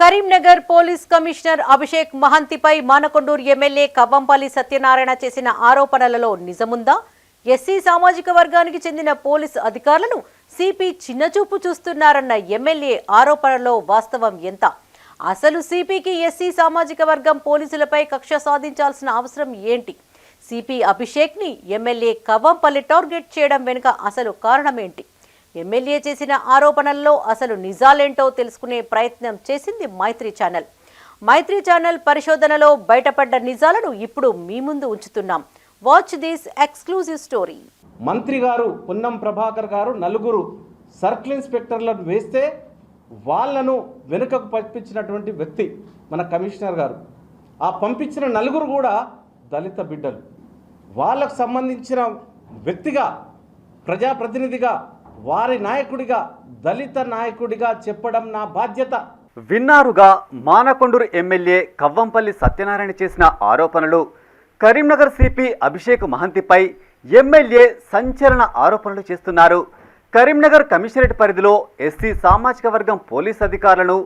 Karimnagar police commissioner Abhishek మహంతిపై Manakondur MLA Kavvampalli Satyanarayana చేసిన ఆరోపణలలో నిజముందా? ఎస్సీ సామాజిక వర్గానికి చెందిన పోలీస్ అధికారులను సిపి చిన్నచూపు చూస్తున్నారన్న ఎమ్మెల్యే ఆరోపణలో వాస్తవం ఎంత? అసలు సిపికి ఎస్సీ సామాజిక వర్గం పోలీసులపై కక్ష సాధించాల్సిన అవసరం ఏంటి? సిపి అభిషేక్ని ఎమ్మెల్యే కవ్వంపల్లి టార్గెట్ చేయడం వెనుక అసలు కారణమేంటి? ఎమ్మెల్యే చేసిన ఆరోపణల్లో అసలు నిజాలేంటో తెలుసుకునే ప్రయత్నం చేసింది మైత్రి ఛానల్. మైత్రి ఛానల్ పరిశోధనలో బయటపడ్డ నిజాలను ఇప్పుడు మీ ముందు ఉంచుతున్నాం. వాచ్ దిస్ ఎక్స్క్లూజివ్ స్టోరీ మంత్రి గారు పొన్నం ప్రభాకర్ గారు నలుగురు సర్కిల్ ఇన్స్పెక్టర్లను వేస్తే వాళ్ళను వెనుకకు పంపించినటువంటి వ్యక్తి మన కమిషనర్ గారు. ఆ పంపించిన నలుగురు కూడా దళిత బిడ్డలు. వాళ్ళకు సంబంధించిన వ్యక్తిగా ప్రజాప్రతినిధిగా వారి నాయకుడిగా దళిత నాయకుడిగా చెప్పడం నా బాధ్యత. విన్నారుగా మానకొండూరు ఎమ్మెల్యే కవ్వంపల్లి సత్యనారాయణ చేసిన ఆరోపణలు. కరీంనగర్ సిపి అభిషేక్ మహంతిపై ఎమ్మెల్యే సంచలన ఆరోపణలు చేస్తున్నారు. కరీంనగర్ కమిషనరేట్ పరిధిలో ఎస్సీ సామాజిక వర్గం పోలీస్ అధికారులను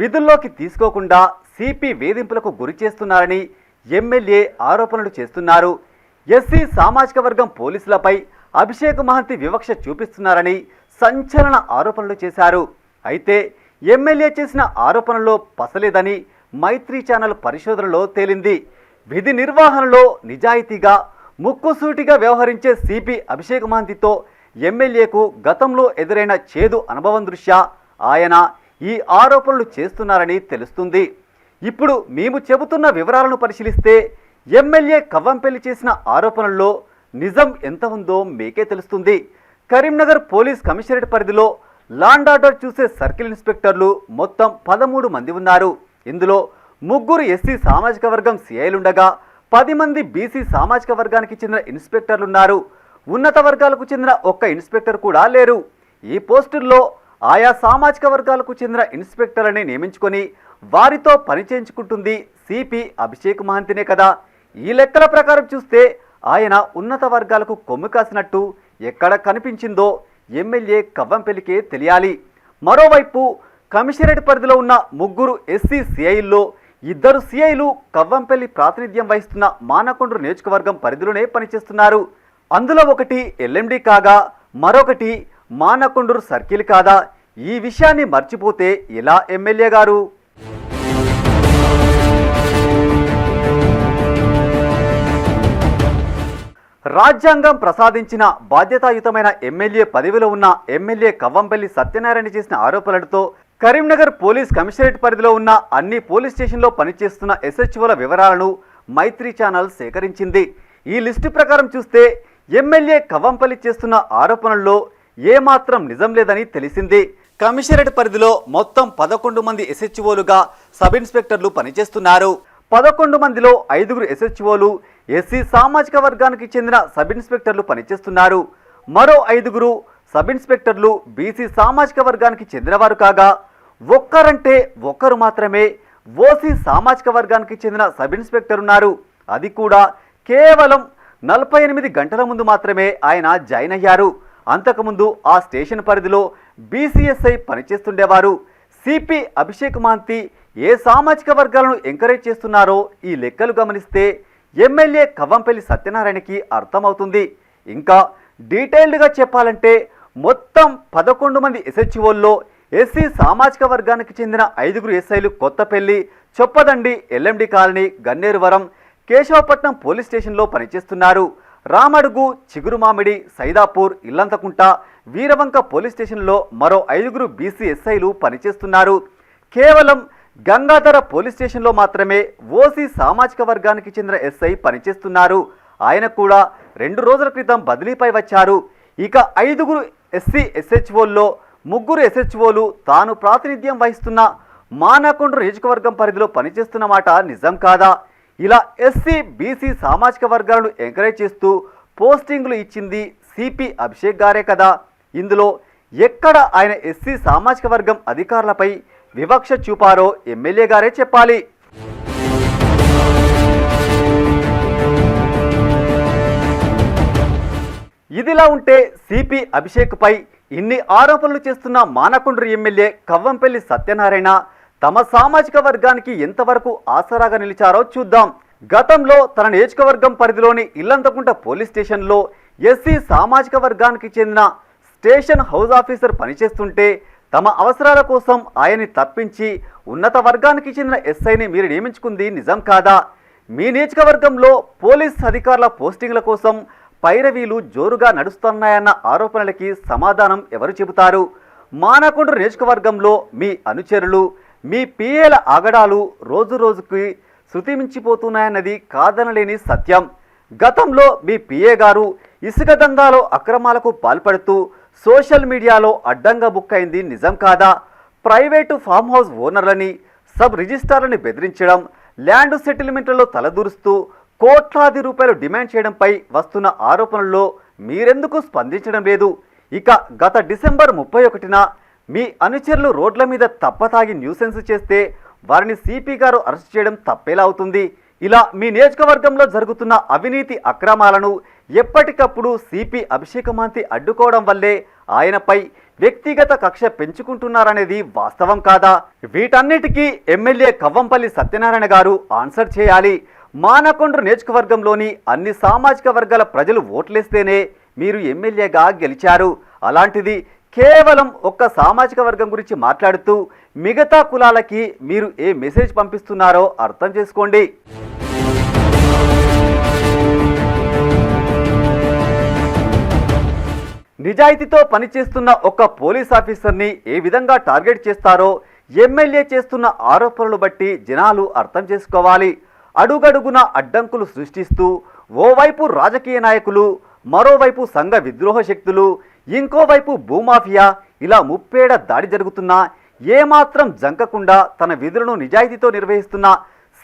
విధుల్లోకి తీసుకోకుండా సిపి వేధింపులకు గురి చేస్తున్నారని ఎమ్మెల్యే ఆరోపణలు చేస్తున్నారు. ఎస్సీ సామాజిక వర్గం పోలీసులపై అభిషేక్ మహంతి వివక్ష చూపిస్తున్నారని సంచలన ఆరోపణలు చేశారు. అయితే ఎమ్మెల్యే చేసిన ఆరోపణలో పసలేదని మైత్రి ఛానల్ పరిశోధనలో తేలింది. విధి నిర్వహణలో నిజాయితీగా ముక్కుసూటిగా వ్యవహరించే సిపి అభిషేక్ మహంతితో ఎమ్మెల్యేకు గతంలో ఎదురైన చేదు అనుభవం దృష్ట్యా ఆయన ఈ ఆరోపణలు చేస్తున్నారని తెలుస్తుంది. ఇప్పుడు మేము చెబుతున్న వివరాలను పరిశీలిస్తే ఎమ్మెల్యే కవ్వంపల్లి చేసిన ఆరోపణల్లో నిజం ఎంత ఉందో మీకే తెలుస్తుంది. కరీంనగర్ పోలీస్ కమిషనరేట్ పరిధిలో లాండ్ ఆర్డర్ చూసే సర్కిల్ ఇన్స్పెక్టర్లు మొత్తం పదమూడు మంది ఉన్నారు. ఇందులో ముగ్గురు ఎస్సీ సామాజిక వర్గం సిఐలుండగా పది మంది బీసీ సామాజిక వర్గానికి చెందిన ఇన్స్పెక్టర్లున్నారు. ఉన్నత వర్గాలకు చెందిన ఒక్క ఇన్స్పెక్టర్ కూడా లేరు. ఈ పోస్టుల్లో ఆయా సామాజిక వర్గాలకు చెందిన ఇన్స్పెక్టర్లని నియమించుకొని వారితో పని చేయించుకుంటుంది సిపి అభిషేక్ మహంతినే కదా. ఈ లెక్కల ప్రకారం చూస్తే ఆయన ఉన్నత వర్గాలకు కొమ్ము కాసినట్టు ఎక్కడ కనిపించిందో ఎమ్మెల్యే కవ్వంపెల్లికే తెలియాలి. మరోవైపు కమిషనరేట్ పరిధిలో ఉన్న ముగ్గురు ఎస్సీ సిఐల్లో ఇద్దరు సిఐలు కవ్వంపల్లి ప్రాతినిధ్యం వహిస్తున్న మానకొండ్రు నియోజకవర్గం పరిధిలోనే పనిచేస్తున్నారు. అందులో ఒకటి ఎల్ఎండి కాగా మరొకటి మానకొండూరు సర్కిల్ కాదా? ఈ విషయాన్ని మర్చిపోతే ఎలా ఎమ్మెల్యే గారు? రాజ్యాంగం ప్రసాదించిన బాధ్యతాయుతమైన ఎమ్మెల్యే పదవిలో ఉన్న ఎమ్మెల్యే కవ్వంపల్లి సత్యనారాయణ చేసిన ఆరోపణలతో కరీంనగర్ పోలీస్ కమిషనరేట్ పరిధిలో ఉన్న అన్ని పోలీస్ స్టేషన్లో పనిచేస్తున్న ఎస్హెచ్ఓల వివరాలను మైత్రి ఛానల్ సేకరించింది. ఈ లిస్టు ప్రకారం చూస్తే ఎమ్మెల్యే కవ్వంపల్లి చేస్తున్న ఆరోపణల్లో ఏమాత్రం నిజం లేదని తెలిసింది. కమిషనరేట్ పరిధిలో మొత్తం పదకొండు మంది ఎస్హెచ్ఓలుగా సబ్ ఇన్స్పెక్టర్లు పనిచేస్తున్నారు. పదకొండు మందిలో ఐదుగురు ఎస్హెచ్ఓలు ఎస్సీ సామాజిక వర్గానికి చెందిన సబ్ ఇన్స్పెక్టర్లు పనిచేస్తున్నారు. మరో ఐదుగురు సబ్ ఇన్స్పెక్టర్లు బీసీ సామాజిక వర్గానికి చెందినవారు కాగా ఒక్కరంటే ఒక్కరు మాత్రమే ఓసీ సామాజిక వర్గానికి చెందిన సబ్ ఇన్స్పెక్టర్ ఉన్నారు అది కూడా కేవలం నలభై ఎనిమిది గంటల ముందు మాత్రమే ఆయన జాయిన్ అయ్యారు. అంతకుముందు ఆ స్టేషన్ పరిధిలో బీసీఎస్ఐ పనిచేస్తుండేవారు. సిపి అభిషేక్ మాంతి ఏ సామాజిక వర్గాలను ఎంకరేజ్ చేస్తున్నారో ఈ లెక్కలు గమనిస్తే ఎమ్మెల్యే కవ్వంపల్లి సత్యనారాయణకి అర్థమవుతుంది. ఇంకా డీటెయిల్డ్గా చెప్పాలంటే మొత్తం పదకొండు మంది ఎస్హెచ్ఓల్లో ఎస్సీ సామాజిక వర్గానికి చెందిన ఐదుగురు ఎస్ఐలు Kothapalli Choppadandi LMD colony Gannervaram Keshavapatnam police స్టేషన్లో పనిచేస్తున్నారు. రామడుగు చిగురుమామిడి సైదాపూర్ ఇల్లంతకుంట వీరవంక పోలీస్ స్టేషన్లో మరో ఐదుగురు బీసీ ఎస్ఐలు పనిచేస్తున్నారు. కేవలం గంగాధర పోలీస్ స్టేషన్లో మాత్రమే ఓసీ సామాజిక వర్గానికి చెందిన ఎస్ఐ పనిచేస్తున్నారు. ఆయన కూడా రెండు రోజుల క్రితం బదిలీపై వచ్చారు. ఇక ఐదుగురు ఎస్సీ ఎస్హెచ్ఓల్లో ముగ్గురు ఎస్హెచ్ఓలు తాను ప్రాతినిధ్యం వహిస్తున్న మానకొండ నియోజకవర్గం పరిధిలో పనిచేస్తున్న మాట నిజం కాదా? ఇలా ఎస్సీ బీసీ సామాజిక వర్గాలను ఎంకరేజ్ చేస్తూ పోస్టింగ్లు ఇచ్చింది సిపి అభిషేక్ గారే కదా. ఇందులో ఎక్కడ ఆయన ఎస్సీ సామాజిక వర్గం అధికారులపై వివక్ష చూపారో ఎమ్మెల్యే గారే చెప్పాలి. ఇదిలా ఉంటే సిపి అభిషేక్ పై ఇన్ని ఆరోపణలు చేస్తున్న మానకొండ్రు ఎమ్మెల్యే కవ్వంపల్లి సత్యనారాయణ తమ సామాజిక వర్గానికి ఎంతవరకు ఆసరాగా నిలిచారో చూద్దాం. గతంలో తన నియోజకవర్గం పరిధిలోని ఇల్లంతకుంట పోలీస్ స్టేషన్లో ఎస్సీ సామాజిక వర్గానికి చెందిన స్టేషన్ హౌస్ ఆఫీసర్ పనిచేస్తుంటే తమ అవసరాల కోసం ఆయన్ని తప్పించి ఉన్నత వర్గానికి చెందిన ఎస్ఐని మీరు నియమించుకుంది నిజం కాదా? మీ నియోజకవర్గంలో పోలీస్ అధికారుల పోస్టింగ్ల కోసం పైరవీలు జోరుగా నడుస్తున్నాయన్న ఆరోపణలకి సమాధానం ఎవరు చెబుతారు? మానకొండ నియోజకవర్గంలో మీ అనుచరులు మీ పిఏల ఆగడాలు రోజు రోజుకి శృతి మించిపోతున్నాయన్నది కాదనలేని సత్యం. గతంలో మీ పిఏ గారు ఇసుక దందాలో అక్రమాలకు పాల్పడుతూ సోషల్ మీడియాలో అడ్డంగా బుక్ అయింది నిజం కాదా? ప్రైవేటు ఫామ్ హౌస్ ఓనర్లని సబ్ రిజిస్ట్రార్లని బెదిరించడం ల్యాండ్ సెటిల్మెంట్లలో తలదూరుస్తూ కోట్లాది రూపాయలు డిమాండ్ చేయడంపై వస్తున్న ఆరోపణల్లో మీరెందుకు స్పందించడం లేదు? ఇక గత డిసెంబర్ ముప్పై ఒకటిన మీ అనుచరులు రోడ్ల మీద తప్పతాగి న్యూసెన్స్ చేస్తే వారిని సిపి గారు అరెస్ట్ చేయడం తప్పేలా అవుతుంది. ఇలా మీ నియోజకవర్గంలో జరుగుతున్న అవినీతి అక్రమాలను ఎప్పటికప్పుడు సిపి అభిషేకమాంతి అడ్డుకోవడం వల్లే ఆయనపై వ్యక్తిగత కక్ష పెంచుకుంటున్నారనేది వాస్తవం కాదా? వీటన్నిటికీ ఎమ్మెల్యే కవ్వంపల్లి సత్యనారాయణ గారు ఆన్సర్ చేయాలి. మానకొండ్రు నియోజకవర్గంలోని అన్ని సామాజిక వర్గాల ప్రజలు ఓట్లేస్తేనే మీరు ఎమ్మెల్యేగా గెలిచారు. అలాంటిది కేవలం ఒక్క సామాజిక వర్గం గురించి మాట్లాడుతూ మిగతా కులాలకి మీరు ఏ మెసేజ్ పంపిస్తున్నారో అర్థం చేసుకోండి. నిజాయితీతో పనిచేస్తున్న ఒక పోలీస్ ఆఫీసర్ని ఏ విధంగా టార్గెట్ చేస్తారో ఎమ్మెల్యే చేస్తున్న ఆరోపణలు బట్టి జనాలు అర్థం చేసుకోవాలి. అడుగడుగున అడ్డంకులు సృష్టిస్తూ ఓవైపు రాజకీయ నాయకులు మరోవైపు సంఘ విద్రోహ శక్తులు ఇంకోవైపు భూమాఫియా ఇలా ముప్పేడ దాడి జరుగుతున్నా ఏమాత్రం జంకకుండా తన విధులను నిజాయితీతో నిర్వహిస్తున్న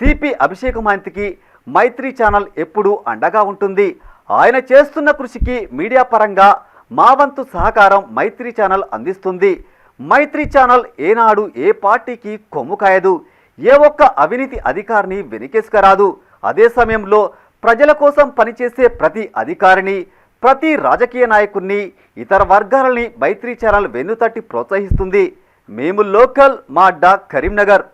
సిపి అభిషేక్ మహంతికి మైత్రి ఛానల్ ఎప్పుడూ అండగా ఉంటుంది. ఆయన చేస్తున్న కృషికి మీడియా పరంగా మా వంతు సహకారం మైత్రి ఛానల్ అందిస్తుంది. మైత్రి ఛానల్ ఏనాడు ఏ పార్టీకి కొమ్ము కాయదు. ఏ ఒక్క అవినీతి అధికారిని వెనికేసుకరాదు. అదే సమయంలో ప్రజల కోసం పనిచేసే ప్రతి అధికారిని ప్రతి రాజకీయ నాయకుడిని ఇతర వర్గాలని మైత్రి ఛానల్ వెన్నుతట్టి ప్రోత్సహిస్తుంది. మేము లోకల్ మా అడ్డా కరీంనగర్.